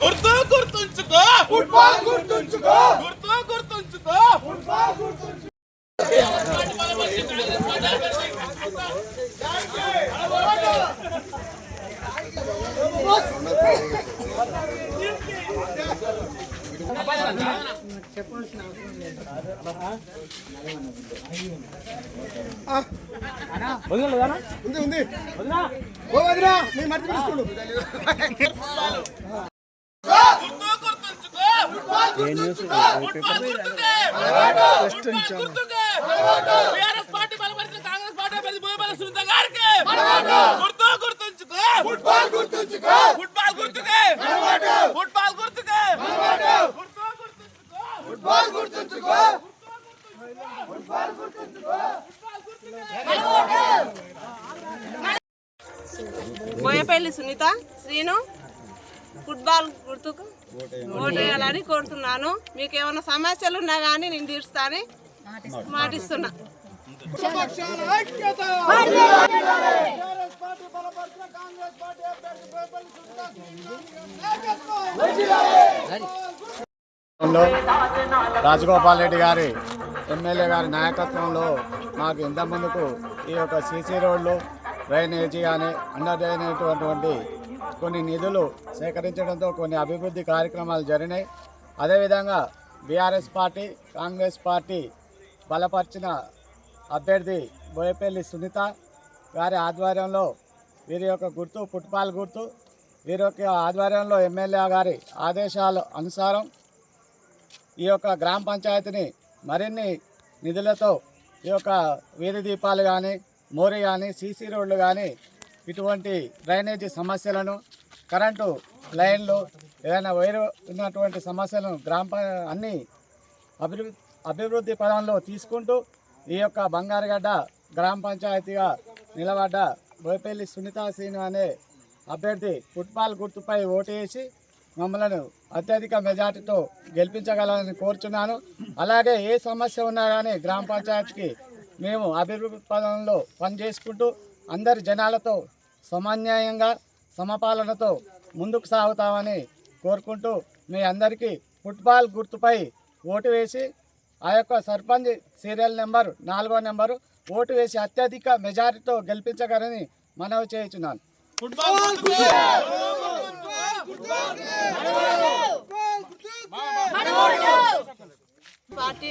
గుర్తు గుర్తుంచుకో. ఫుట్బాల్ గుర్తుంచుకో. గుర్తు గుర్తుంచుకో. గుర్తు గుర్తుంచుకో. ఫుట్బాల్ గుర్తుకే గుర్తుకే టీఆర్ఎస్ పార్టీ బలపరిచిన కాంగ్రెస్ పార్టీ అభ్యర్థి భూపాల గుర్తు గుర్తుంచుకో ఫుట్బాల్ గుర్తుంచుకో ఫుట్బాల్ గుర్తుకే ఫుట్బాల్ గుర్తుకే గుర్తు గుర్తుంచుకో ఫుట్బాల్ గుర్తుంచుకో బోయపల్లి సునీత శ్రీను. ఫుట్బాల్ గుర్తుకు ఓటు వేయాలని కోరుతున్నాను. మీకు ఏమైనా సమస్యలు ఉన్నా కానీ నేను తీరుస్తాను మాటిస్తున్నా. రాజగోపాల్ రెడ్డి గారి ఎమ్మెల్యే గారి నాయకత్వంలో మాకు ఇంత ముందుకు ఈ యొక్క సీసీ రోడ్లు డ్రైనేజీ కానీ అండర్ కొన్ని నిధులు సేకరించడంతో కొన్ని అభివృద్ధి కార్యక్రమాలు జరిగినాయి. అదేవిధంగా బీఆర్ఎస్ పార్టీ కాంగ్రెస్ పార్టీ బలపరిచిన అభ్యర్థి బోయపల్లి సునీత గారి ఆధ్వర్యంలో వీరి యొక్క గుర్తు ఫుట్బాల్ గుర్తు వీరి యొక్క ఆధ్వర్యంలో ఎమ్మెల్యే గారి ఆదేశాల అనుసారం ఈ యొక్క గ్రామ పంచాయతీని మరిన్ని నిధులతో ఈ యొక్క వీధి దీపాలు కానీ మోరి కానీ సీసీ రోడ్లు కానీ ఇటువంటి డ్రైనేజీ సమస్యలను కరెంటు లైన్లు ఏదైనా వైరు ఉన్నటువంటి సమస్యలను గ్రామ అన్ని అభివృద్ధి అభివృద్ధి పదంలో తీసుకుంటూ ఈ యొక్క బంగారుగడ్డ గ్రామ పంచాయతీగా నిలబడ్డ బోయపల్లి సునీతా సీను అనే అభ్యర్థి ఫుట్బాల్ గుర్తుపై ఓటు వేసి మమ్మలను అత్యధిక మెజార్టీతో గెలిపించగలని కోరుచున్నాను. అలాగే ఏ సమస్య ఉన్నా కానీ గ్రామ పంచాయతీకి మేము అభివృద్ధి పదంలో పనిచేసుకుంటూ అందరి జనాలతో సమన్యాయంగా సమపాలనతో ముందుకు సాగుతామని కోరుకుంటూ మీ అందరికీ ఫుట్బాల్ గుర్తుపై ఓటు వేసి ఆ యొక్క సర్పంచ్ సీరియల్ నెంబర్ నాలుగో నెంబరు ఓటు వేసి అత్యధిక మెజారిటీతో గెలిపించగలని మనవి చేయుచున్నాను. ఫుట్బాల్ గుర్తుకే పార్టీ